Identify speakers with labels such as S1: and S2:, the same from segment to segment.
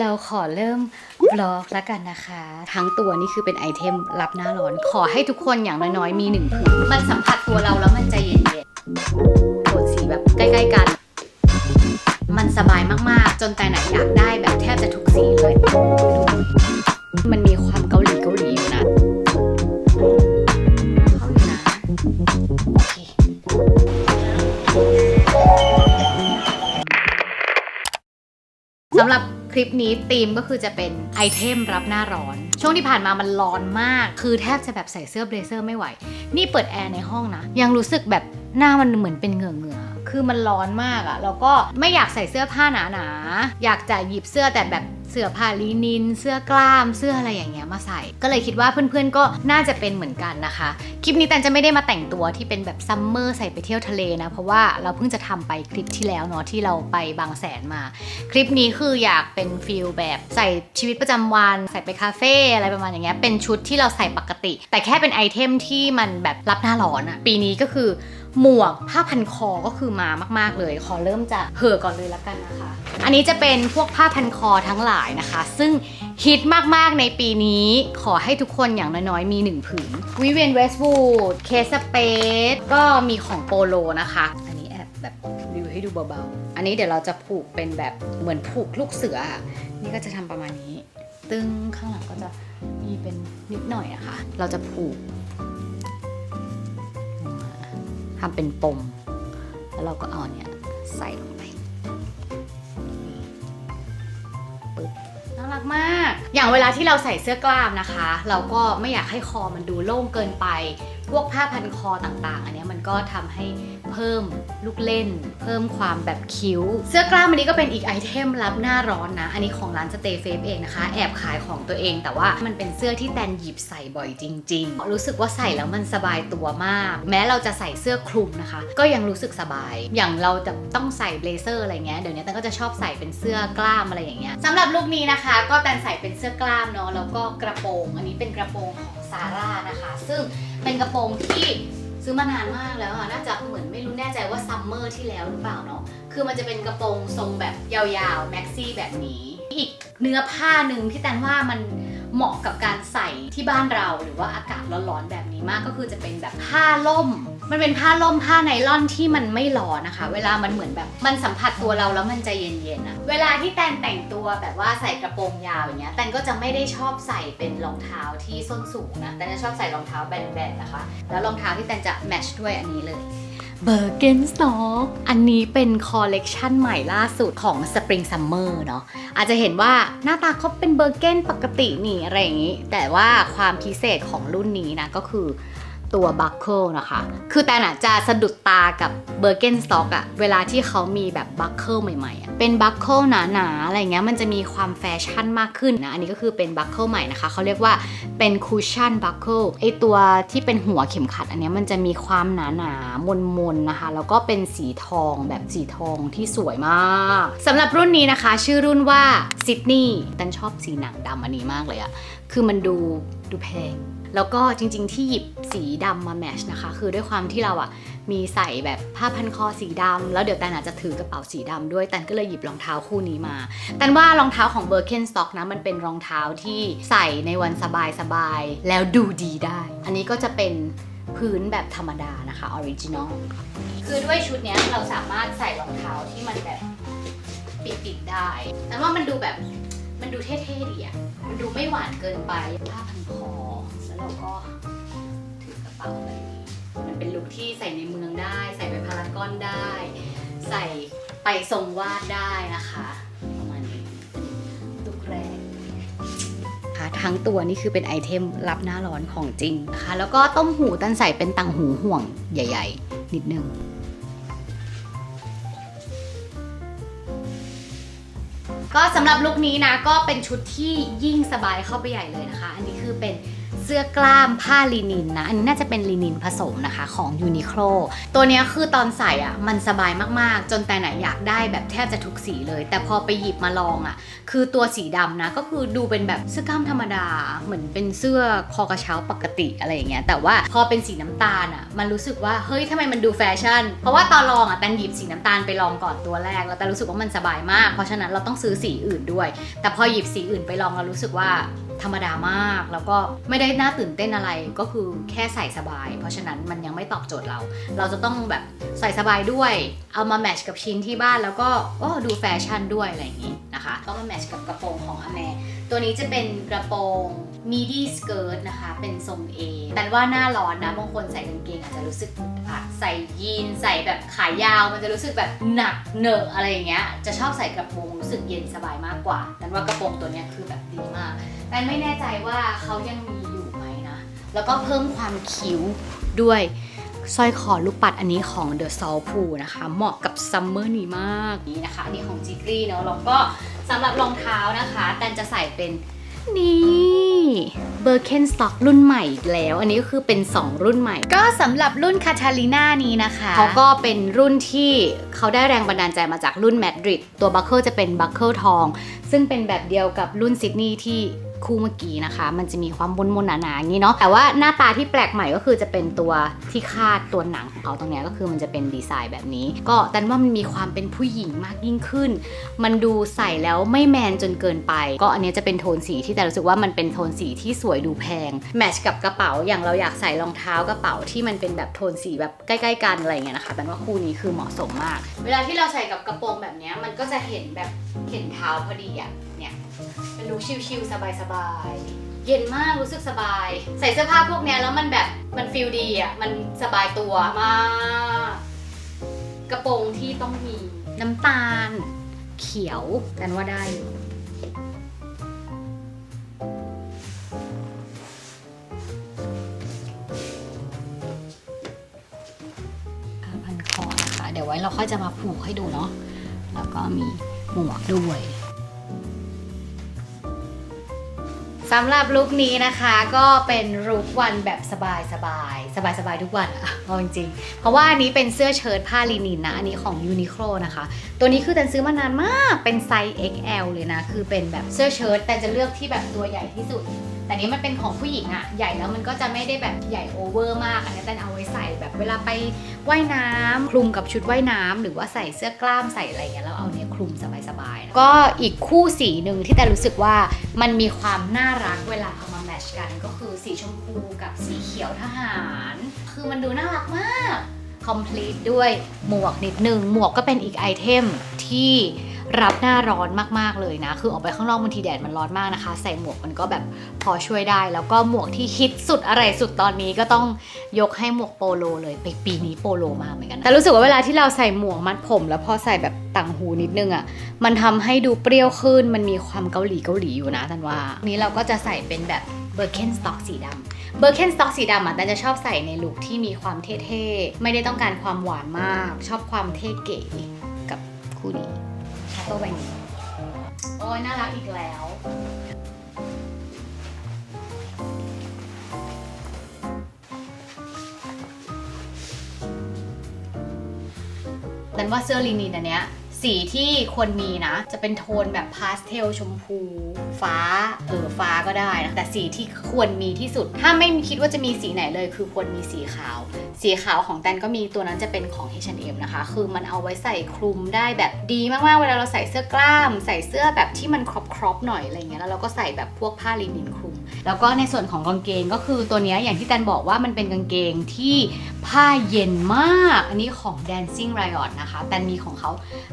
S1: เราขอเริ่มบล็อกแล้วกันนะคะ ทั้งตัวนี่คือเป็นไอเทมรับหน้าร้อน ขอให้ทุกคนอย่างน้อยๆมีหนึ่งผืนมันสัมผัสตัวเราแล้วมันใจเย็นๆโทนสีแบบใกล้ๆกัน มันสบายมากๆ จนแต่ไหนอยากได้แบบแทบจะทุกสีเลย มันมีความเกาหลีเกาหลีอยู่นะเขาอยู่นะโอเคสำหรับ ลิปนี้ธีมก็คือจะเป็นไอเทมรับหน้าร้อน ช่วงที่ผ่านมามันร้อนมาก คือแทบจะแบบใส่เสื้อเบลเซอร์ไม่ไหว นี่เปิดแอร์ในห้องนะ ยังรู้สึกแบบหน้ามันเหมือนเป็นเหงื่อเหงื่อคือมันร้อนมากอะแล้วก็ไม่อยากใส่เสื้อผ้าหนาๆอยากจะหยิบเสื้อแต่แบบ สื้อผ้าลีนิน เสื้อกล้ามเสื้ออะไรอย่างเงี้ยมาใส่ ก็เลยคิดว่าเพื่อนๆก็น่าจะเป็นเหมือนกันนะคะ คลิปนี้แตนจะไม่ได้มาแต่งตัวที่เป็นแบบซัมเมอร์ใส่ไปเที่ยวทะเลนะ เพราะว่าเราเพิ่งจะทำไปคลิปที่แล้วเนาะที่เราไปบางแสนมา คลิปนี้คืออยากเป็นฟิลแบบใส่ชีวิตประจำวันใส่ไปคาเฟ่อะไรประมาณอย่างเงี้ยเป็นชุดที่เราใส่ปกติ แต่แค่เป็นไอเทมที่มันแบบรับหน้าร้อนอะปีนี้ก็คือ หมวกผ้าพันคอก็คือมามาก ๆ เลย ขอเริ่มจากเห่อก่อนเลยละกันนะคะ อันนี้จะเป็นพวกผ้าพันคอทั้งหลายนะคะ ซึ่งฮิตมาก ๆ ในปีนี้ขอให้ทุกคนอย่างน้อย ๆ มี1ผืนวิเวียนเวสต์วูดเคสเปซก็มีของโปโลนะคะ อันนี้แอบแบบรีวิวให้ดูเบา ๆ อันนี้เดี๋ยวเราจะผูกเป็นแบบเหมือนผูกลูกเสือ นี่ก็จะทำประมาณนี้ ตึงข้างหลังก็จะมีเป็นนิดหน่อยอะค่ะเราจะผูก ทำเป็นปม แล้วเราก็เอาเนี่ยใส่ลงไปปึ๊บน่ารักมาก อย่างเวลาที่เราใส่เสื้อกล้ามนะคะ เราก็ไม่อยากให้คอมันดูโล่งเกินไป พวกผ้าพันคอต่างๆ อันนี้มันก็ทำให้ เพิ่มลูกเล่น เพิ่มความแบบคิ้ว เสื้อกล้ามอันนี้ก็เป็นอีกไอเทมรับหน้าร้อนนะ อันนี้ของร้านสเตย์เฟฟเองนะคะ แอบขายของตัวเอง แต่ว่ามันเป็นเสื้อที่แตนหยิบใส่บ่อยจริง ๆ รู้สึกว่าใส่แล้วมันสบายตัวมาก แม้เราจะใส่เสื้อคลุมนะคะ ก็ยังรู้สึกสบาย อย่างเราจะต้องใส่เบลเซอร์อะไรเงี้ยเดี๋ยวนี้แตนก็จะชอบใส่เป็นเสื้อกล้ามอะไรอย่างเงี้ยสำหรับลุคนี้นะคะ ก็แตนใส่เป็นเสื้อกล้ามเนาะแล้วก็กระโปรง อันนี้เป็นกระโปรงของซาร่านะคะ ซึ่งเป็นกระโปรงที่ ซื้อมานานมากแล้วอะน่าจะเหมือนไม่รู้แน่ใจว่าซัมเมอร์ที่แล้วหรือเปล่าเนาะคือมันจะเป็นกระโปรงทรงแบบยาวๆแม็กซี่แบบนี้ อีกเนื้อผ้าหนึ่งที่แตนว่ามันเหมาะกับการใส่ที่บ้านเราหรือว่าอากาศร้อนๆแบบนี้มากก็คือจะเป็นแบบผ้าล่ม มันเป็นผ้าล่มผ้าไนล่อนที่มันไม่ร้อนนะคะ เวลามันเหมือนแบบ มันสัมผัสตัวเราแล้วมันใจเย็นๆอะเวลาที่แตนแต่งตัวแบบว่าใส่กระโปรงยาวอย่างเงี้ยแตนก็จะไม่ได้ชอบใส่เป็นรองเท้าที่ส้นสูงนะแตนจะชอบใส่รองเท้าแบนๆนะคะ แล้วรองเท้าที่แตนจะแมทช์ด้วยอันนี้เลยเบอร์เกนสต็อกอันนี้เป็นคอลเลกชันใหม่ล่าสุดของ Spring Summer เนาะ อาจจะเห็นว่าหน้าตาเขาเป็นเบอร์เกนปกตินี่อะไรอย่างนี้ แต่ว่าความพิเศษของรุ่นนี้นะก็คือ ตัวบัคเกิลนะคะ คือแตน่ะจะสะดุดตากับเบอร์เกนสต็อกอะเวลาที่เขามีแบบบัคเกิลใหม่ๆอะเป็นบัคเกิลหนาๆอะไรเงี้ยมันจะมีความแฟชั่นมากขึ้นนะ อันนี้ก็คือเป็นบัคเกิลใหม่นะคะ เขาเรียกว่าเป็นคูชั่นบัคเกิลไอตัวที่เป็นหัวเข็มขัด อันนี้มันจะมีความหนาๆมนๆนะคะ แล้วก็เป็นสีทองแบบสีทองที่สวยมากสำหรับรุ่นนี้นะคะ ชื่อรุ่นว่าซิดนีย์แตนชอบสีหนังดำอันนี้มากเลยอะคือมันดูดูแพง แล้วก็จริงๆ ที่หยิบสีดำมาแมชนะคะ คือด้วยความที่เราอะมีใส่แบบผ้าพันคอสีดำแล้วเดี๋ยวแตนอาจจะถือกระเป๋าสีดำด้วยแตนก็เลยหยิบรองเท้าคู่นี้มาแตนว่ารองเท้าของ Birkenstock นะมันเป็นรองเท้าที่ใส่ในวันสบายๆแล้วดูดีได้ อันนี้ก็จะเป็นพื้นแบบธรรมดานะคะออริจินอลคือด้วยชุดนี้เราสามารถใส่รองเท้าที่มันแบบปิดๆได้ แต่ว่ามันดูแบบมันดูเท่ๆดีอะมันดูไม่หวานเกินไปผ้าพันคอ แล้วเราก็ถือกระเป๋าแบบนี้มันเป็นลุคที่ใส่ในเมืองได้ ใส่ไปพารากอนได้ ใส่ไปทรงวาดได้นะคะประมาณนี้ลุคแรกค่ะทั้งตัวนี่คือเป็นไอเทมรับหน้าร้อนของจริงนะคะแล้วก็ต้มหูตันใส่เป็นต่างหูห่วงใหญ่ ๆ นิดนึงก็สำหรับลุคนี้นะก็เป็นชุดที่ยิ่งสบายเข้าไปใหญ่เลยนะคะ อันนี้คือเป็น เสื้อกล้ามผ้าลินินนะ อันนี้น่าจะเป็นลินินผสมนะคะของยูนิโคลตัวนี้คือตอนใส่อะมันสบายมากๆ จนแต่ไหนอยากได้แบบแทบจะทุกสีเลย แต่พอไปหยิบมาลองอะ คือตัวสีดำนะก็คือดูเป็นแบบเสื้อกล้ามธรรมดา เหมือนเป็นเสื้อคอกระเช้าปกติอะไรอย่างเงี้ยแต่ว่าพอเป็นสีน้ำตาลอะมันรู้สึกว่าเฮ้ยทำไมมันดูแฟชั่น เพราะว่าตอนลองอะแตนหยิบสีน้ำตาลไปลองก่อนตัวแรก แล้วแต่รู้สึกว่ามันสบายมาก เพราะฉะนั้นเราต้องซื้อสีอื่นด้วย แต่พอหยิบสีอื่นไปลองเรารู้สึกว่า ธรรมดามาก แล้วก็ไม่ได้น่าตื่นเต้นอะไรก็คือแค่ใส่สบาย เพราะฉะนั้นมันยังไม่ตอบโจทย์เรา เราจะต้องแบบใส่สบายด้วย เอามาแมทช์กับชิ้นที่บ้านแล้วก็โอ้ดูแฟชั่นด้วยอะไรอย่างนี้นะคะ ก็มาแมทช์กับกระโปรงของอแมตัวนี้จะเป็นกระโปรง midi skirt นะคะ เป็นทรง A แต่ว่าหน้าร้อนนะ บางคนใส่กางเกงอาจจะรู้สึกอัดใส่ยีน ใส่แบบขายาว มันจะรู้สึกแบบหนักเหนอะอะไรอย่างเงี้ย จะชอบใส่กระโปรงรู้สึกเย็นสบายมากกว่า แต่ว่ากระโปรงตัวนี้คือแบบดีมาก แต่ไม่แน่ใจว่าเขายังมีอยู่ไหมนะ แล้วก็เพิ่มความคิ้วด้วย สร้อยคอลูกปัดอันนี้ของ The s o u l p o o นะคะ เหมาะกับซัมเมอร์นี้มากนี่นะคะอันนี้ของจิกลี่เนาะแล้วก็สำหรับรองเท้านะคะแตนจะใส่เป็นนี่เบอร์เคนสต็อกรุ่นใหม่อีกแล้ว อันนี้ก็คือเป็น 2 รุ่นใหม่ ก็สำหรับรุ่นคาทาลีนานี้นะคะเขาก็เป็นรุ่นที่เขาได้แรงบันดาลใจมาจากรุ่นแมดริดตัวบัคเคิลจะเป็นบัคเคิลทอง ซึ่งเป็นแบบเดียวกับรุ่นซิดนีย์ที่ คู่เมื่อกี้นะคะ มันจะมีความมนๆหนาๆอย่างนี้เนาะแต่ว่าหน้าตาที่แปลกใหม่ก็คือจะเป็นตัวที่คาดตัวหนังของเขาตรงนี้ก็คือมันจะเป็นดีไซน์แบบนี้ ก็แต่ว่ามันมีความเป็นผู้หญิงมากยิ่งขึ้น มันดูใส่แล้วไม่แมนจนเกินไป ก็อันเนี้ยจะเป็นโทนสีที่แต่รู้สึกว่ามันเป็นโทนสีที่สวยดูแพงแมทช์กับกระเป๋าอย่างเราอยากใส่รองเท้ากระเป๋าที่มันเป็นแบบโทนสีแบบใกล้ๆกันอะไรเงี้ยนะคะแต่ว่าคู่นี้คือเหมาะสมมาก เวลาที่เราใส่กับกระโปรงแบบนี้มันก็จะเห็นแบบเห็นเท้าพอดีอะ เนี่ยเป็นลุคชิลๆสบายๆ เย็นมากรู้สึกสบาย ใส่เสื้อผ้าพวกเนี้ยแล้วมันแบบมันฟิลดีอะมันสบายตัวมาก กระโปรงที่ต้องมีน้ำตาล เขียวกันว่าได้อยู่พันคอนะคะเดี๋ยวไว้เราค่อยจะมาผูกให้ดูเนาะแล้วก็มีหมวกด้วย สำหรับลุคนี้นะคะก็เป็นลุควันแบบสบายสบายสบายสบายทุกวันอะเอาจริงๆเพราะว่าอันนี้เป็นเสื้อเชิ้ตผ้าลินินนะ อันนี้ของ Uniqlo นะคะ ตัวนี้คือแตนซื้อมานานมากเป็นไซส์ XL เลยนะ คือเป็นแบบเสื้อเชิ้ตแต่จะเลือกที่แบบตัวใหญ่ที่สุด แต่นี้มันเป็นของผู้หญิงอะใหญ่แล้วมันก็จะไม่ได้แบบใหญ่โอเวอร์มากอันนี้แตนเอาไว้ใส่แบบเวลาไปว่ายน้ำคลุมกับชุดว่ายน้ำหรือว่าใส่เสื้อกล้ามใส่อะไรเงี้ยแล้วเอาเนี้ยคลุมสบาย ก็อีกคู่สีหนึ่งที่แต่รู้สึกว่ามันมีความน่ารักเวลาเอามาแมทช์กันก็คือสีชมพูกับสีเขียวทหาร คือมันดูน่ารักมาก complete ด้วยหมวกนิดนึง หมวกก็เป็นอีกไอเทมที่ รับหน้าร้อนมากๆเลยนะ คือออกไปข้างนอกบางทีแดดมันร้อนมากนะคะ ใส่หมวกมันก็แบบพอช่วยได้ แล้วก็หมวกที่ฮิตสุดอะไรสุดตอนนี้ก็ต้องยกให้หมวกโปโลเลย ไปปีนี้โปโลมาเหมือนกันนะแต่รู้สึกว่าเวลาที่เราใส่หมวกมัดผม แล้วพอใส่แบบต่างหูนิดนึงอะ่ะ มันทำให้ดูเปรี้ยวขึ้น มันมีความเกาหลีเกาหลีอยู่นะท่านว่า นี้เราก็จะใส่เป็นแบบเบอร์เคนสต็อกสีดำเบอร์เคนสต็อกสีดำอะแต่จะชอบใส่ในลุคที่มีความเท่ๆ ไม่ได้ต้องการความหวานมาก ชอบความเท่เก๋กับคู่นี้ ชาโต้ใบนี้ โอ้ยน่ารักอีกแล้ว ดันว่าเสื้อลินินอันเนี้ยสีที่ควรมีนะ จะเป็นโทนแบบพาสเทลชมพู ฟ้า เออฟ้าก็ได้นะ แต่สีที่ควรมีที่สุด ถ้าไม่คิดว่าจะมีสีไหนเลย คือควรมีสีขาว สีขาวของแตนก็มีตัวนั้นจะเป็นของ H&M นะคะ คือมันเอาไว้ใส่คลุมได้แบบดีมากๆ เวลาเราใส่เสื้อกล้าม ใส่เสื้อแบบที่มันครอบครอบหน่อยอะไรเงี้ยแล้วเราก็ใส่แบบพวกผ้าลินินคลุม แล้วก็ในส่วนของกางเกงก็คือตัวนี้อย่างที่แตนบอกว่ามันเป็นกางเกงที่ผ้าเย็นมาก อันนี้ของ Dancing Riot นะคะแตนมีของเขา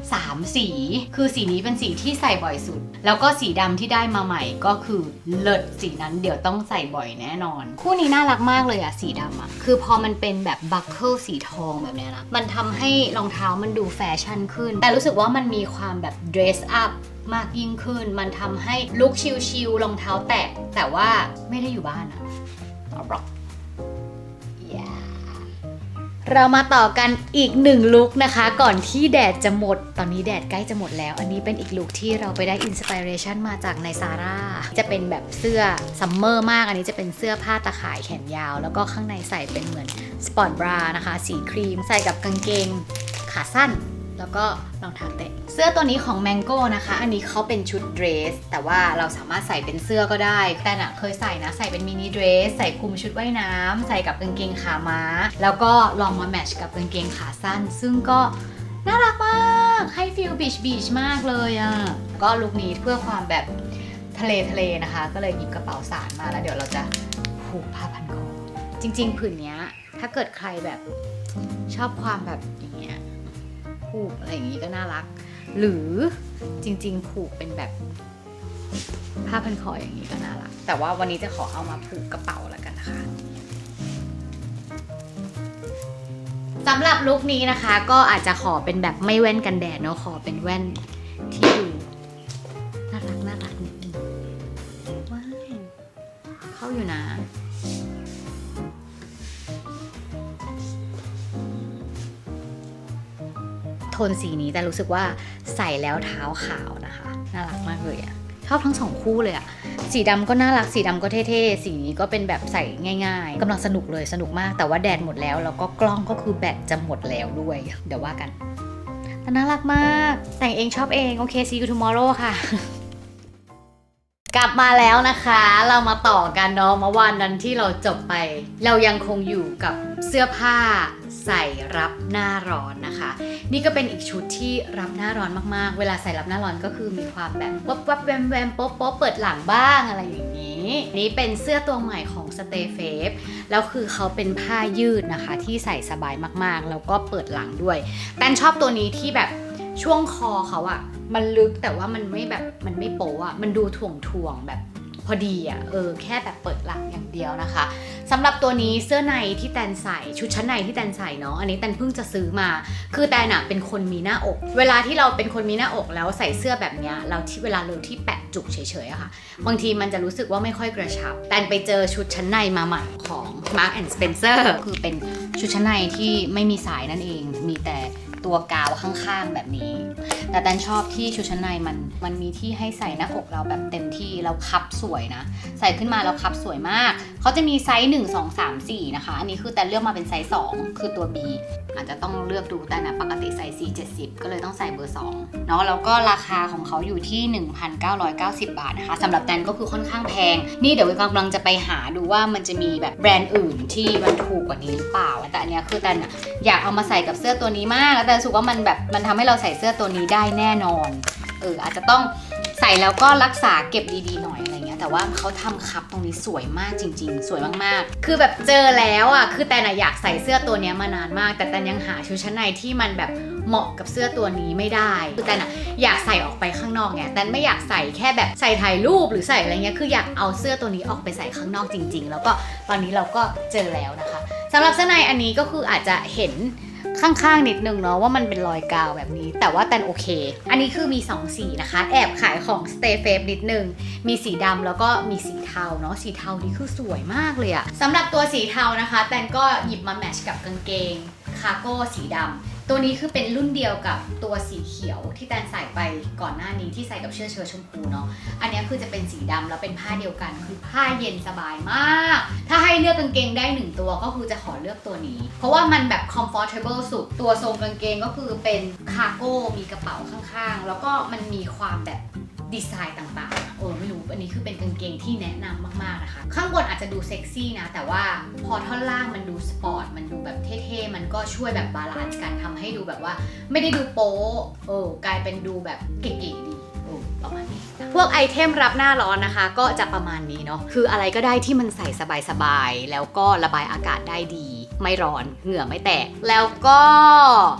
S1: 3 สี คือสีนี้เป็นสีที่ใส่บ่อยสุด แล้วก็สีดำที่ได้มาใหม่ก็คือเลิศสีนั้นเดี๋ยวต้องใส่บ่อยแน่นอน คู่นี้น่ารักมากเลยอะสีดำอะคือพอมันเป็นแบบบัคเกิลสีทองแบบเนี้ยนะมันทำให้รองเท้ามันดูแฟชั่นขึ้น แต่รู้สึกว่ามันมีความแบบ dress up มากยิ่งขึ้น มันทำให้ลุคชิลๆรองเท้าแตะ แต่ว่าไม่ได้อยู่บ้านอะเอาหรอกเรามาต่อกันอีกหนึ่งลุคนะคะ ก่อนที่แดดจะหมด ตอนนี้แดดใกล้จะหมดแล้ว อันนี้เป็นอีกลุคที่เราไปได้อินสปิเรชันมาจากในซาร่าจะเป็นแบบเสื้อซัมเมอร์มาก อันนี้จะเป็นเสื้อผ้าตะข่ายแขนยาว แล้วก็ข้างในใส่เป็นเหมือนสปอร์ตบรานะคะ สีครีม ใส่กับกางเกงขาสั้น แล้วก็รองเท้าเตะเสื้อตัวนี้ของ Mango นะคะ อันนี้เขาเป็นชุดเดรส แต่ว่าเราสามารถใส่เป็นเสื้อก็ได้ แต่น่ะเคยใส่นะ ใส่เป็นมินิเดรส ใส่คลุมชุดว่ายน้ำใส่กับกางเกงขาม้า แล้วก็ลองมาแมทช์กับกางเกงขาสั้น ซึ่งก็น่ารักมาก ให้ฟิลบีชบีชมากเลยอะ่ะ ก็ลุคนี้เพื่อความแบบทะเลทะเลนะคะ ก็เลยหยิบกระเป๋าสารมาแล้วเดี๋ยวเราจะผูกผ้าพันคอจริง ๆ ผืนนี้ถ้าเกิดใครแบบชอบความแบบอย่าง ผูกอะไรอย่างงี้ก็น่ารัก หรือจริง ๆ ผูกเป็นแบบผ้าพันคออย่างนี้ก็น่ารัก แต่ว่าวันนี้จะขอเอามาผูกกระเป๋าแล้วกันนะคะสำหรับลุคนี้นะคะ ก็อาจจะขอเป็นแบบไม่แว่นกันแดดเนาะขอเป็นแว่นที่ดูน่ารักน่ารักนิดนึงว้าวเข้าอยู่นะ โทนสีนี้แต่รู้สึกว่าใส่แล้วเท้าขาวนะคะ น่ารักมากเลยอะชอบทั้งสองคู่เลยอะสีดำก็น่ารักสีดำก็เท่ๆ สีนี้ก็เป็นแบบใส่ง่ายๆกำลังสนุกเลยสนุกมาก แต่ว่าแดดหมดแล้ว แล้วก็กล้องก็คือแบตจะหมดแล้วด้วย เดี๋ยวว่ากันแต่น่ารักมาก แต่งเองชอบเอง โอเค see you tomorrow ค่ะ กลับมาแล้วนะคะ เรามาต่อกันเนาะเมื่อวานนั้นที่เราจบไป เรายังคงอยู่กับเสื้อผ้า ใส่รับหน้าร้อนนะคะ นี่ก็เป็นอีกชุดที่รับหน้าร้อนมากๆ เวลาใส่รับหน้าร้อนก็คือมีความแบบวับวับแวมแวมโป๊ะโป๊ะเปิดหลังบ้างอะไรอย่างนี้ นี่เป็นเสื้อตัวใหม่ของ Stay f a v e แล้วคือเขาเป็นผ้ายืดนะคะ ที่ใส่สบายมากๆ แล้วก็เปิดหลังด้วยแตนชอบตัวนี้ที่แบบช่วงคอเขาอะมันลึกแต่ว่ามันไม่แบบมันไม่โป๊ะอะมันดูถ่วงถ่วงๆแบบ พอดีอะเออแค่แบบเปิดหลังอย่างเดียวนะคะสำหรับตัวนี้เสื้อในที่แตนใส่ชุดชั้นในที่แตนใส่เนาะอันนี้แตนเพิ่งจะซื้อมา คือแตนอะเป็นคนมีหน้าอก เวลาที่เราเป็นคนมีหน้าอกแล้วใส่เสื้อแบบเนี้ยเราที่เวลาเราที่แปะจุกเฉยๆอะค่ะ บางทีมันจะรู้สึกว่าไม่ค่อยกระชับ แตนไปเจอชุดชั้นในมาใหม่ของ Mark and Spencer คือเป็นชุดชั้นในที่ไม่มีสายนั่นเอง มีแต่ ตัวกาวข้างๆแบบนี้ แต่แตนชอบที่ชุดชั้นในมันมันมีที่ให้ใส่หน้าอกเราแบบเต็มที่แล้วคับสวยนะ ใส่ขึ้นมาแล้วคับสวยมาก เขาจะมีไซส์1 2 3 4 นะคะ อันนี้คือแต่เลือกมาเป็นไซส์2คือตัว B อาจจะต้องเลือกดูแต่นะปกติไซส์ C 70 ก็เลยต้องใส่เบอร์2เนาะแล้วก็ราคาของเขาอยู่ที่ 1,990 บาทนะคะสำหรับแตนก็คือค่อนข้างแพง นี่เดี๋ยวกำลังจะไปหาดูว่ามันจะมีแบบแบรนด์อื่นที่มันถูกกว่านี้หรือเปล่า แต่อันเนี้ยคือแตนอะอยากเอามาใส่กับเสื้อตัวนี้มากแล้วแต่รู้สึกว่ามันแบบมันทำให้เราใส่เสื้อตัวนี้ได้แน่นอน เอออาจจะต้องใส่แล้วก็รักษาเก็บดีๆหน่อยอะไรเงี้ย แต่ว่าเขาทำคับตรงนี้สวยมากจริง ๆ สวยมากๆ คือแบบเจอแล้วอะ คือแต่นะอยากใส่เสื้อตัวนี้มานานมาก แต่แต่ยังหาชุดชั้นในที่มันแบบเหมาะกับเสื้อตัวนี้ไม่ได้ คือแต่นะอยากใส่ออกไปข้างนอกไงแต่ไม่อยากใส่แค่แบบใส่ถ่ายรูปหรือใส่อะไรเงี้ย คืออยากเอาเสื้อตัวนี้ออกไปใส่ข้างนอกจริง ๆ แล้วก็ตอนนี้เราก็เจอแล้วนะคะสำหรับเสื้อในอันนี้ก็คืออาจจะเห็น ข้างๆนิดนึงเนาะว่ามันเป็นรอยกาวแบบนี้ แต่ว่าแตนโอเค อันนี้คือมี 2 สีนะคะ แอบขายของ Stay f a v e นิดนึง มีสีดำแล้วก็มีสีเทาเนาะสีเทานี่คือสวยมากเลยอะสำหรับตัวสีเทานะคะแตนก็หยิบมาแมทช์กับกางเกงคาร์โก้สีดำ ตัวนี้คือเป็นรุ่นเดียวกับตัวสีเขียวที่แตนใส่ไปก่อนหน้านี้ที่ใส่กับเสื้อเชิ้ตชมพูเนาะ อันนี้คือจะเป็นสีดำแล้วเป็นผ้าเดียวกัน คือผ้าเย็นสบายมาก ถ้าให้เลือกกางเกงได้หนึ่งตัวก็คือจะขอเลือกตัวนี้ เพราะว่ามันแบบ comfortable สุด ตัวทรงกางเกงก็คือเป็นคาร์โก้มีกระเป๋าข้างๆ แล้วก็มันมีความแบบดีไซน์ต่างๆ ออไม่รู้อันนี้คือเป็นกางเกงที่แนะนำมากๆนะคะ ข้างบนอาจจะดูเซ็กซี่นะ แต่ว่าพอท่อนล่างมันดูสปอร์ตมันดูแบบเท่ๆ มันก็ช่วยแบบบาลานซ์กันทำให้ดูแบบว่า ไม่ได้ดูโป๊เออกลายเป็นดูแบบเก๋ๆดีประมาณนี้พวกไอเทมรับหน้าร้อนนะคะ ก็จะประมาณนี้เนาะคืออะไรก็ได้ที่มันใส่สบายๆแล้วก็ระบายอากาศได้ดี ไม่ร้อนเหงื่อไม่แตก แล้วก็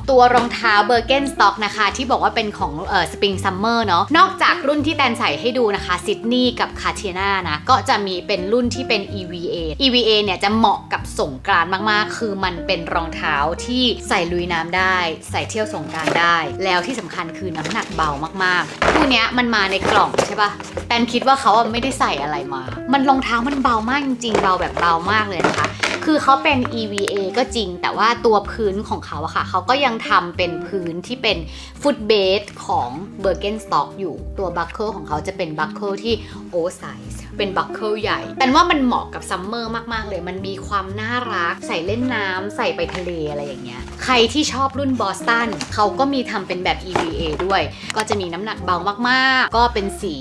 S1: ตัวรองเท้าเบอร์เกนสต็อกนะคะ ที่บอกว่าเป็นของเอ่อสปริงซัมเมอร์เนาะนอกจากรุ่นที่แตนใส่ให้ดูนะคะซิดนีย์กับคาเทียนานะก็จะมีเป็นรุ่นที่เป็น EVA EVA เนี่ยจะเหมาะกับสงกรานมากๆ คือมันเป็นรองเท้าที่ใส่ลุยน้ำได้ ใส่เที่ยวสงกรานได้ แล้วที่สำคัญคือน้ำหนักเบามากๆคู่นี้มันมาในกล่องใช่ปะแตนคิดว่าเขาอะไม่ได้ใส่อะไรมา มันรองเท้ามันเบามากจริงๆเบาแบบเบามากเลยนะคะ คือเขาเป็น EVA ก็จริง แต่ว่าตัวพื้นของเขาอะค่ะเขาก็ยังทำเป็นพื้นที่เป็นฟุตเบสของ b e r g e n s t o c k อยู่ ตัวบัคเกิลของเขาจะเป็นบัคเกิลที่โอเวอร์ไซส์ เป็นบัคเกิลใหญ่ แต่ว่ามันเหมาะกับซัมเมอร์มากๆเลย มันมีความน่ารัก ใส่เล่นน้ำใส่ไปทะเลอะไรอย่างเงี้ย ใครที่ชอบรุ่นบอสตันเขาก็มีทำเป็นแบบ EVA ด้วย ก็จะมีน้ำหนักเบามากๆ ก็เป็นสี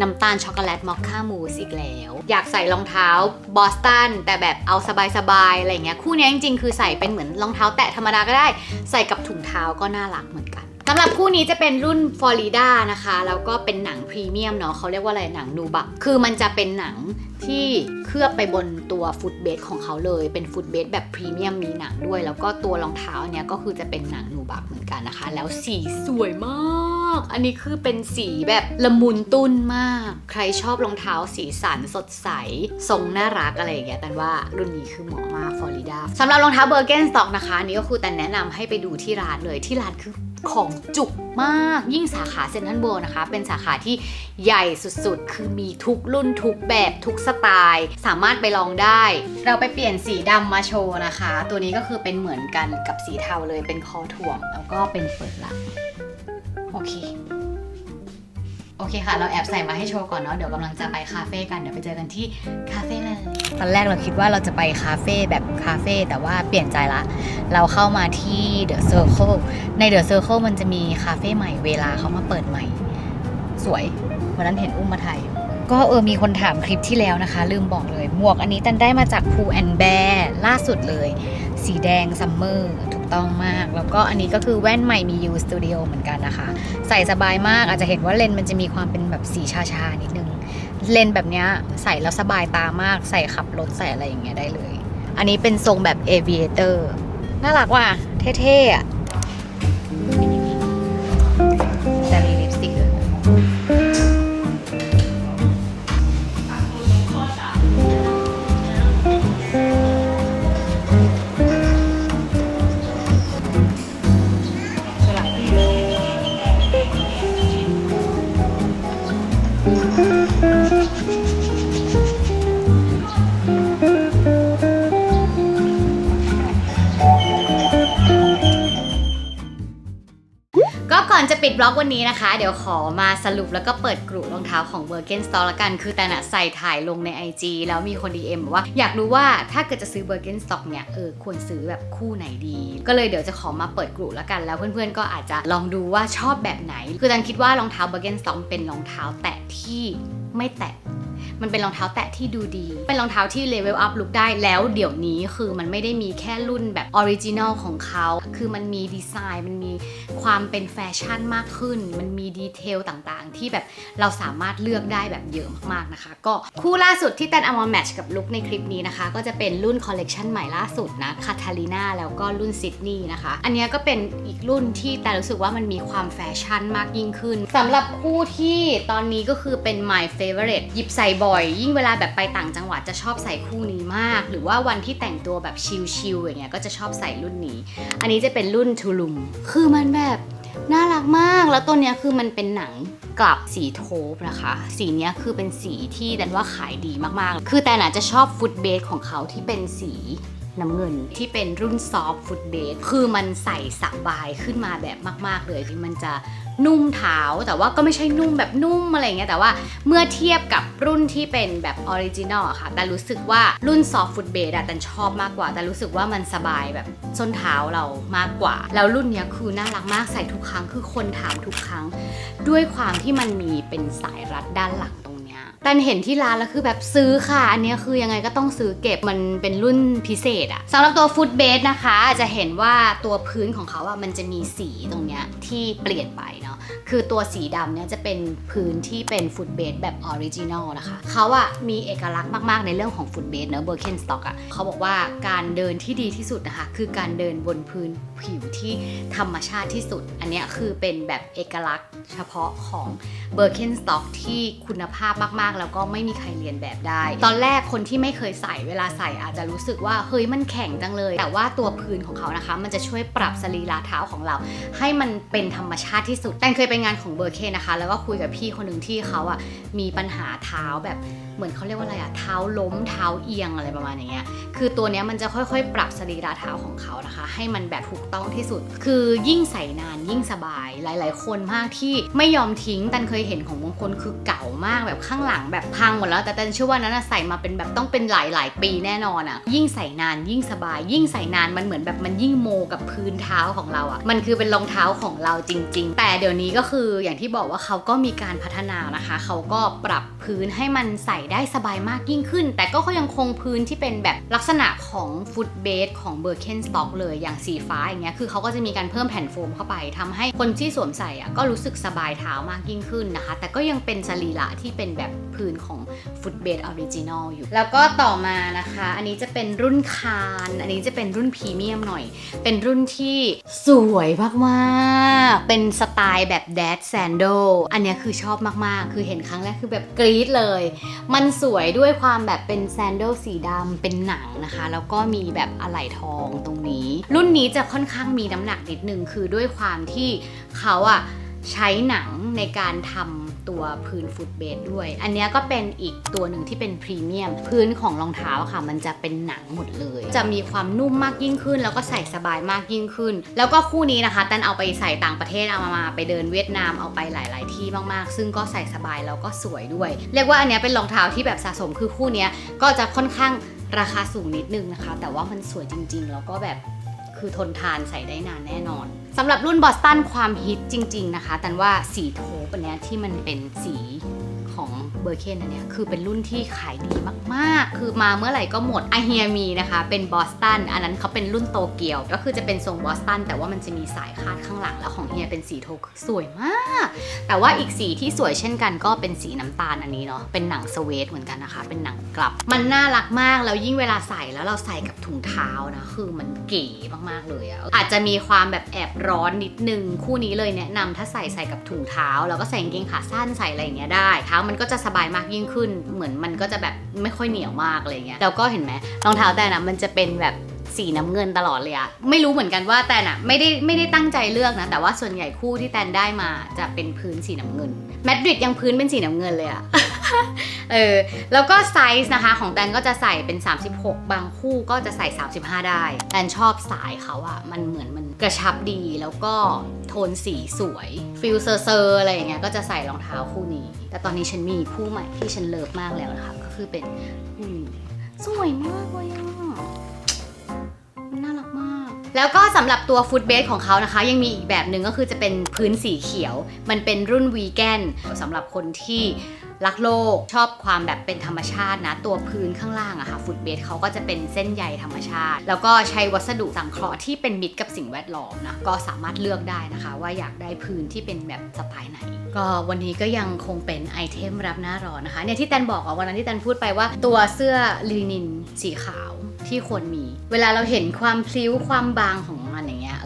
S1: น้ำตาลช็อกโกแลตมอคค่ามูสอีกแล้ว อยากใส่รองเท้าบอสตันแต่แบบเอาสบายๆอะไรเงี้ย คู่นี้จริงๆ คือใส่เป็นเหมือนรองเท้าแตะธรรมดาก็ได้ ใส่กับถุงเท้าก็น่ารักเหมือนกัน สำหรับคู่นี้จะเป็นรุ่นฟลอริดานะคะ แล้วก็เป็นหนังพรีเมียมเนาะเขาเรียกว่าอะไรหนังนูบะคือมันจะเป็นหนังที่เคลือบไปบนตัวฟุตเบสของเขาเลยเป็นฟุตเบสแบบพรีเมียมมีหนังด้วย แล้วก็ตัวรองเท้าอันเนี้ยก็คือจะเป็นหนังนูบักเหมือนกันนะคะ แล้วสีสวยมาก อันนี้คือเป็นสีแบบละมุนตุ้นมาก ใครชอบรองเท้าสีสันสดใส ทรงน่ารักอะไรอย่างเงี้ยแต่ว่ารุ่นนี้คือเหมาะมากฟลอริดาสำหรับรองเท้าเบอร์เกนสต็อกนะคะ นี้ก็คือแต่แนะนำให้ไปดูที่ร้านเลยที่ร้านคือของจุกมากยิ่งสาขาเซ็นทรัลเวิลด์นะคะ เป็นสาขาที่ใหญ่สุดๆ คือมีทุกรุ่นทุกแบบทุกสไตล์ สามารถไปลองได้ เราไปเปลี่ยนสีดำมาโชว์นะคะ ตัวนี้ก็คือเป็นเหมือนกันกับสีเทาเลยเป็นคอถ่วง แล้วก็เป็นเปิดหลัง โอเค โอเคค่ะ เราแอบใส่มาให้โชว์ก่อนเนาะ เดี๋ยวกำลังจะไปคาเฟ่กัน เดี๋ยวไปเจอกันที่คาเฟ่เลย ตอนแรกเราคิดว่าเราจะไปคาเฟ่แบบคาเฟ่แต่ว่าเปลี่ยนใจละ เราเข้ามาที่เดอะเซอร์เคิลในเดอะเซอร์เคิลมันจะมีคาเฟ่ใหม่เวลาเขามาเปิดใหม่ สวยวันนั้นเห็นอุ้มมาถ่ายอยู่ก็เออมีคนถามคลิปที่แล้วนะคะ ลืมบอกเลย หมวกอันนี้ตันได้มาจาก p ูแอนแบร์ล่าสุดเลย สีแดงซัมเมอร์ ต้องมาก แล้วก็อันนี้ก็คือแว่นใหม่มี U Studio เหมือนกันนะคะ ใส่สบายมากอาจจะเห็นว่าเลนมันจะมีความเป็นแบบสีชาชานิดนึง เลนแบบเนี้ยใส่แล้วสบายตามาก ใส่ขับรถใส่อะไรอย่างเงี้ยได้เลย อันนี้เป็นทรงแบบ aviator น่ารักว่ะเท่ๆอะ ก่อนจะปิดบล็อกวันนี้นะคะ เดี๋ยวขอมาสรุปแล้วก็เปิดกลุ่รองเท้าของ b i r k e n s t o c k ละกัน คือแต่นะใส่ถ่ายลงใน IG แล้วมีคน DM บอกว่า อยากรู้ว่าถ้าเกิดจะซื้อ b i r k e n s t o c k เนี่ยเออควรซื้อแบบคู่ไหนดี ก็เลยเดี๋ยวจะขอมาเปิดกลุ่ละกัน แล้วเพื่อนๆก็อาจจะลองดูว่าชอบแบบไหน คือตันคิดว่ารองเท้า b i r k e n s t o c k เป็นรองเท้าแตะที่ไม่แตะมันเป็นรองเท้าแตะที่ดูดี เป็นรองเท้าที่เลเวลอัพลุกได้แล้วเดี๋ยวนี้คือมันไม่ได้มีแค่รุ่นแบบออริจินอลของเขา คือมันมีดีไซน์ มันมีความเป็นแฟชั่นมากขึ้น มันมีดีเทลต่างๆ ที่แบบเราสามารถเลือกได้แบบเยอะมากๆนะคะ ก็คู่ล่าสุดที่แตนเอามาแมทช์กับลุคในคลิปนี้นะคะ ก็จะเป็นรุ่นคอลเลกชันใหม่ล่าสุดนะคาทาลีนาแล้วก็รุ่นซิดนีย์นะคะ อันนี้ก็เป็นอีกรุ่นที่แต่รู้สึกว่ามันมีความแฟชั่นมากยิ่งขึ้นสำหรับคู่ที่ตอนนี้ก็คือเป็น my favorite หยิบใส่บ่อย ยิ่งเวลาแบบไปต่างจังหวัดจะชอบใส่คู่นี้มาก หรือว่าวันที่แต่งตัวแบบชิลๆอย่างเงี้ยก็จะชอบใส่รุ่นนี้ อันนี้จะจะเป็นรุ่นทูลุม คือมันแบบน่ารักมาก แล้วตัวเนี้ยคือมันเป็นหนังกลับสีโทปนะคะ สีเนี้ยคือเป็นสีที่ดันว่าขายดีมากๆ คือแต่น่ะจะชอบฟุตเบสของเขาที่เป็นสี น้ำเงินที่เป็นรุ่นซอฟต์ฟุตเบสคือมันใส่สบายขึ้นมาแบบมาก ๆ เลยที่มันจะนุ่มเท้าแต่ว่าก็ไม่ใช่นุ่มแบบนุ่มอะไรเงี้ยแต่ว่าเมื่อเทียบกับรุ่นที่เป็นแบบออริจินอลอะค่ะแต่รู้สึกว่ารุ่นซอฟต์ฟุตเบสอะแต่ชอบมากกว่า แต่รู้สึกว่ามันสบายแบบส้นเท้าเรามากกว่า แล้วรุ่นเนี้ยคือน่ารักมากใส่ทุกครั้งคือคนถามทุกครั้ง ด้วยความที่มันมีเป็นสายรัดด้านหลัง ตรเนี้ยแต่เห็นที่ร้านแล้วคือแบบซื้อค่ะ อันนี้คือยังไงก็ต้องซื้อเก็บมันเป็นรุ่นพิเศษอะสำหรับตัวฟุตเบสนะคะจะเห็นว่าตัวพื้นของเขาอะมันจะมีสีตรงเนี้ยที่เปลี่ยนไปเนาะคือตัวสีดำเนี่ยจะเป็นพื้นที่เป็นฟุตเบสแบบออริจินอลนะคะเขาอะมีเอกลักษณ์มากๆในเรื่องของฟุตเบสเนอะเบอร์เคนสต็อกอะเขาบอกว่าการเดินที่ดีที่สุดนะคะคือการเดินบนพื้นผิวที่ธรรมชาติที่สุด อันนี้คือเป็นแบบเอกลักษณ์เฉพาะของเบอร์เคนสต็อกที่คุณภาพมากๆแล้วก็ไม่มีใครเรียนแบบได้ ตอนแรกคนที่ไม่เคยใส่เวลาใส่อาจจะรู้สึกว่าเฮ้ยมันแข็งจังเลย แต่ว่าตัวพื้นของเขานะคะ มันจะช่วยปรับสรีระเท้าของเรา ให้มันเป็นธรรมชาติที่สุด แตนเคยไปงานของเบอร์เคนนะคะ แล้วก็คุยกับพี่คนหนึ่งที่เขาอะมีปัญหาเท้าแบบ เหมือนเขาเรียกว่าอะไรอะเท้าล้มเท้าเอียงอะไรประมาณอย่างเงี้ยคือตัวเนี้ยมันจะค่อยๆ ปรับสรีระเท้าของเขานะคะ ให้มันแบบถูกต้องที่สุด คือยิ่งใส่นานยิ่งสบายหลาย ๆ คนมากที่ไม่ยอมทิ้งตันเคยเห็นของบางคนคือเก่ามากแบบข้างหลังแบบพังหมดแล้วแต่ตันเชื่อว่านั้นใส่มาเป็นแบบต้องเป็นหลายๆ ปีแน่นอนอะยิ่งใส่นานยิ่งสบาย ยิ่งใส่นานมันเหมือนแบบมันยิ่งโมกับพื้นเท้าของเราอะมันคือเป็นรองเท้าของเราจริง ๆ แต่เดี๋ยวนี้ก็คืออย่างที่บอกว่าเขาก็มีการพัฒนานะคะ เขาก็ปรับพื้นให้มันใส่ได้สบายมากยิ่งขึ้น แต่ก็ยังคงพื้นที่เป็นแบบลักษณะของฟุตเบสของเบอร์เคนสต็อกเลยอย่างสีฟ้าอย่างเงี้ยคือเขาก็จะมีการเพิ่มแผ่นโฟมเข้าไปทำให้คนที่สวมใส่อะก็รู้สึกสบายเท้ามากยิ่งขึ้นนะคะ แต่ก็ยังเป็นสรีระที่เป็นแบบพื้นของฟุตเบสออริจินอลอยู่ แล้วก็ต่อมานะคะ อันนี้จะเป็นรุ่นคาน อันนี้จะเป็นรุ่นพรีเมียมหน่อย เป็นรุ่นที่สวยมากๆ เป็นสไตล์แบบแดดแซนโดอันเนี้ยคือชอบมากๆ คือเห็นครั้งแรกคือแบบกรี๊ดเลยมันสวยด้วยความแบบเป็นแซนเดลสีดำเป็นหนังนะคะ แล้วก็มีแบบอะไหล่ทองตรงนี้ รุ่นนี้จะค่อนข้างมีน้ำหนักนิดนึง คือด้วยความที่เขาอะใช้หนังในการทำ ตัวพื้นฟุตเบสด้วย อันนี้ก็เป็นอีกตัวหนึ่งที่เป็นพรีเมียม พื้นของรองเท้าค่ะ มันจะเป็นหนังหมดเลย จะมีความนุ่มมากยิ่งขึ้น แล้วก็ใส่สบายมากยิ่งขึ้น แล้วก็คู่นี้นะคะตันเอาไปใส่ต่างประเทศเอามามาไปเดินเวียดนามเอาไปหลาย ๆ ที่มากๆ ซึ่งก็ใส่สบายแล้วก็สวยด้วย เรียกว่าอันนี้เป็นรองเท้าที่แบบสะสมคือคู่นี้ก็จะค่อนข้างราคาสูงนิดนึงนะคะ แต่ว่ามันสวยจริง ๆ แล้วก็แบบ คือทนทานใส่ได้นานแน่นอนสำหรับรุ่นบอสตันความฮิตจริง ๆ นะคะ แต่ว่าสีโทปอันเนี้ยที่มันเป็นสี เบอร์เคนอันเนี้ยคือเป็นรุ่นที่ขายดีมากๆ คือมาเมื่อไหร่ก็หมดไอเฮียมีนะคะ เป็นบอสตัน อันนั้นเขาเป็นรุ่นโตเกียว ก็คือจะเป็นทรงบอสตัน แต่ว่ามันจะมีสายคาดข้างหลัง แล้วของเฮียเป็นสีโทสวยมาก แต่ว่าอีกสีที่สวยเช่นกันก็เป็นสีน้ำตาลอันนี้เนาะ เป็นหนังสเวตเหมือนกันนะคะ เป็นหนังกลับ มันน่ารักมาก แล้วยิ่งเวลาใส่แล้วเราใส่กับถุงเท้านะ คือมันเก๋มากๆเลยอะอาจจะมีความแบบแอบร้อนนิดนึง คู่นี้เลยแนะนำถ้าใส่ใส่กับถุงเท้า แล้วก็ใส่กางเกงขาสั้นใส่อะไรอย่างเงี้ยได้ เท้ามันก็จะสบายมากยิ่งขึ้น เหมือนมันก็จะแบบไม่ค่อยเหนียวมากอะไรเงี้ยแล้วก็เห็นไหมรองเท้าแต่นะมันจะเป็นแบบ สีน้ำเงินตลอดเลยอะไม่รู้เหมือนกันว่าแตนอะไม่ได้ไม่ได้ตั้งใจเลือกนะ แต่ว่าส่วนใหญ่คู่ที่แตนได้มาจะเป็นพื้นสีน้ำเงินแมดริดยังพื้นเป็นสีน้ำเงินเลยอะเออแล้วก็ไซส์นะคะของแตนก็จะใส่เป็น 36 บางคู่ก็จะใส่ 35 ได้แตนชอบสายเขาอะมันเหมือนมันกระชับดีแล้วก็โทนสีสวยฟิลเซอร์เซอร์อะไรอย่างเงี้ยก็จะใส่รองเท้าคู่นี้ แต่ตอนนี้ฉันมีคู่ใหม่ที่ฉันเลิฟมากแล้วนะคะก็คือเป็นคู่นี้สวยมากเลยอะ มันน่ารักมาก แล้วก็สำหรับตัวฟุตเบสของเขานะคะ ยังมีอีกแบบหนึ่งก็คือจะเป็นพื้นสีเขียว มันเป็นรุ่นวีแกนสำหรับคนที่รักโลกชอบความแบบเป็นธรรมชาตินะ ตัวพื้นข้างล่างอะค่ะฟุตเบสเขาก็จะเป็นเส้นใยธรรมชาติ แล้วก็ใช้วัสดุสังเคราะห์ที่เป็นมิตรกับสิ่งแวดล้อมนะก็สามารถเลือกได้นะคะ ว่าอยากได้พื้นที่เป็นแบบสไตล์ไหน ก็วันนี้ก็ยังคงเป็นไอเทมรับหน้าร้อนนะคะเนี่ยที่แตนบอกอะวันนั้นที่แตนพูดไปว่าตัวเสื้อลินินสีขาวที่ควรมี เวลาเราเห็นความพลิ้วความบางของมันอย่าง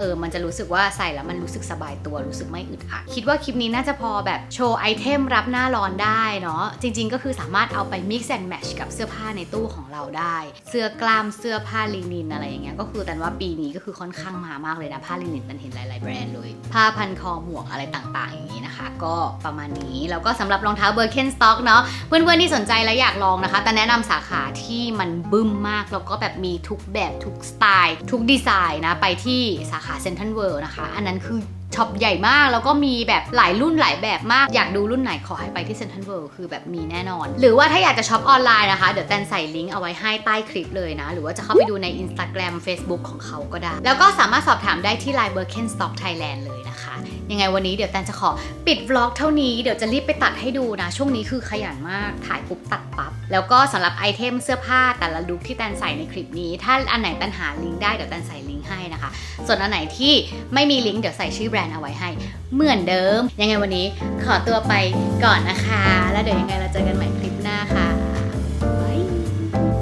S1: เออมันจะรู้สึกว่าใส่แล้วมันรู้สึกสบายตัวรู้สึกไม่อึดอัดคิดว่าคลิปนี้น่าจะพอแบบโชว์ไอเทมรับหน้าร้อนได้เนาะจริง ๆ ก็คือสามารถเอาไป mix and match กับเสื้อผ้าในตู้ของเราได้ เสื้อกล้ามเสื้อผ้าลินินอะไรอย่างเงี้ยก็คือแต่ว่าปีนี้ก็คือค่อนข้างมามากเลยนะผ้าลินินมันเห็นหลายๆแบรนด์เลย ผ้าพันคอหมวกอะไรต่างๆ อย่างนี้นะคะ ก็ประมาณนี้แล้วก็สำหรับรองเท้าเบอร์เคนสต็อกเนาะเพื่อนๆที่สนใจและอยากลองนะคะ แต่แนะนำสาขาที่มันบึ้มมากแล้วก็แบบมีทุกแบบทุกสไตล์ ทุกดีไซน์นะไปที่สาขาเซ็นทรัลเวิลด์นะคะ อันนั้นคือช็อปใหญ่มาก แล้วก็มีแบบหลายรุ่นหลายแบบมาก อยากดูรุ่นไหนขอให้ไปที่เซ็นทรัลเวิลด์คือแบบมีแน่นอน หรือว่าถ้าอยากจะช็อปออนไลน์นะคะ เดี๋ยวแตนใส่ลิงก์เอาไว้ให้ใต้คลิปเลยนะ หรือว่าจะเข้าไปดูใน Instagram Facebook ของเขาก็ได้ แล้วก็สามารถสอบถามได้ที่ Line Birkenstock Thailand เลยนะคะ ยังไงวันนี้เดี๋ยวแตนจะขอปิดวล็อกเท่านี้เดี๋ยวจะรีบไปตัดให้ดูนะ ช่วงนี้คือขยันมากถ่ายปุ๊บตัดปั๊บ แล้วก็สำหรับไอเทมเสื้อผ้าแต่ละลุคที่แตนใส่ในคลิปนี้ ถ้าอันไหนแตนหาลิงก์ได้เดี๋ยวแตนใส่ลิงก์ให้นะคะ ส่วนอันไหนที่ไม่มีลิงก์เดี๋ยวใส่ชื่อแบรนด์เอาไว้ให้ เหมือนเดิม ยังไงวันนี้ขอตัวไปก่อนนะคะ แล้วเดี๋ยวยังไงเราเจอกันใหม่คลิปหน้าค่ะ